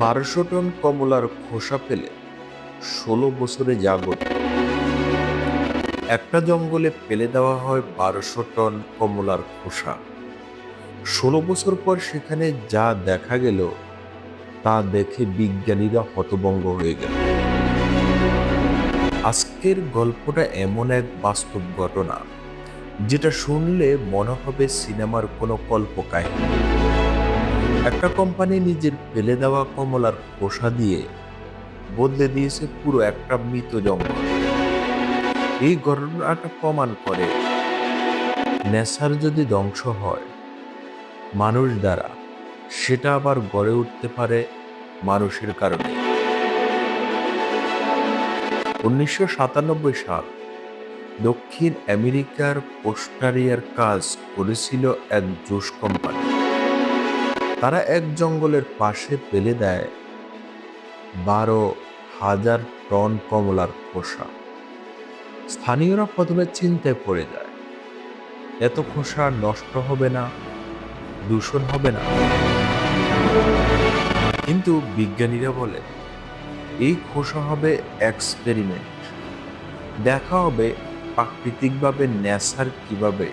বারোশো টন কমলার খোসা ফেলে ষোলো বছরে জাগত একটা জঙ্গলে ফেলে দেওয়া হয় বারোশো টন কমলার খোসা। ষোলো বছর পর সেখানে যা দেখা গেল, তা দেখে বিজ্ঞানীরা হতভঙ্গ হয়ে গেল। আজকের গল্পটা এমন এক বাস্তব ঘটনা, যেটা শুনলে মনে হবে সিনেমার কোনো কল্পকাহিনী। একটা কোম্পানি নিজের ফেলে দেওয়া কমলার খোসা দিয়ে বদলে দিয়েছে পুরো একটা মৃত জঙ্গল। এই ঘটনাটা প্রমাণ করে নেশার যদি ধ্বংস হয়, মানুষ দ্বারা, সেটা আবার গড়ে উঠতে পারে মানুষের কারণে। উনিশশো সাতানব্বই সাল, দক্ষিণ আমেরিকার পোস্টারিয়ার কাজ করেছিল এক জুস কোম্পানি। তারা এক জঙ্গলের পাশে ফেলে দেয় বারো হাজার টন কমলার খোসা। স্থানীয়রা প্রথমে চিন্তায় পড়ে যায়, এত খোসা নষ্ট হবে না, দূষণ হবে না। কিন্তু বিজ্ঞানীরা বলে এই খোসা হবে এক্সপেরিমেন্ট দেখা হবে প্রাকৃতিকভাবে ন্যাসার কীভাবে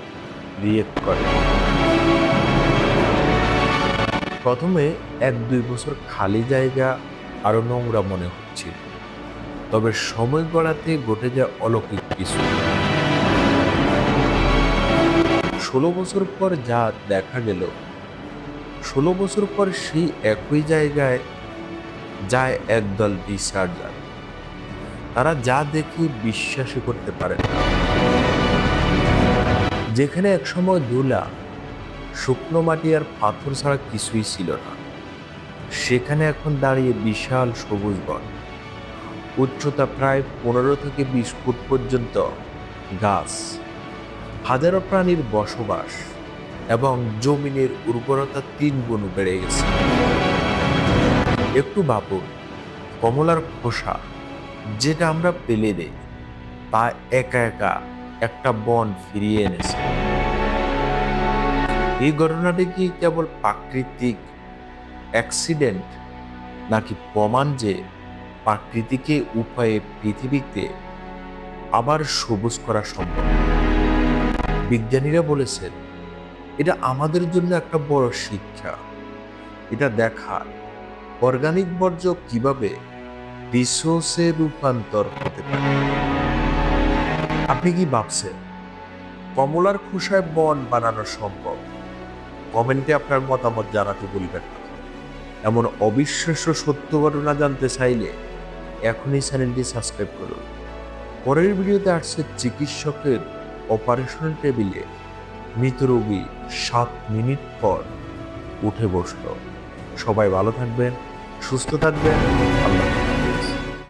রিয়েক্ট করে। প্রথমে এক দুই বছর খালি জায়গা আরও নোংরা মনে হচ্ছিল। তবে সময় গড়াতে ঘটে যায় অলৌকিক কিছু। ষোলো বছর পর যা দেখা গেল, ষোলো বছর পর সেই একই জায়গায় যায় একদল রিসার্চার তারা যা দেখে বিশ্বাসই করতে পারে না। যেখানে একসময় ধুলা শুকনো মাটি আর পাথর ছাড়া কিছুই ছিল না। সেখানে এখন দাঁড়িয়ে বিশাল সবুজ বন। উচ্চতা প্রায় পনেরো থেকে বিশ ফুট পর্যন্ত। গাছ, হাজারো প্রাণীর বসবাস এবং জমিনের উর্বরতা তিন গুণ বেড়ে গেছে। একটু বাপুর কমলার খোসা যেটা আমরা পেলে দেই, তা একা একা একটা বন ফিরিয়ে এনেছে। এই ঘটনাটি কি কেবল প্রাকৃতিক অ্যাক্সিডেন্ট নাকি প্রমাণ যে প্রাকৃতিকে উপায়ে পৃথিবীতে আবার সবুজ করা সম্ভব? বিজ্ঞানীরা বলেছেন, এটা আমাদের জন্য একটা বড় শিক্ষা। এটা দেখা অর্গানিক বর্জ্য কীভাবে রিসোর্সে রূপান্তর হতে পারে? আপনি কি ভাবছেন, কমলার খোসায় বন বানানো সম্ভব? কমেন্টে আপনার মতামত জানাতে ভুলবেন না। এমন অবিশ্বাস্য সত্য ঘটনা জানতে চাইলে এখনই চ্যানেলটি সাবস্ক্রাইব করুন। পরের ভিডিওতে আসছে চিকিৎসকের অপারেশন টেবিলে মৃত রোগী সাত মিনিট পর উঠে বসল। সবাই ভালো থাকবেন, সুস্থ থাকবেন। আল্লাহ।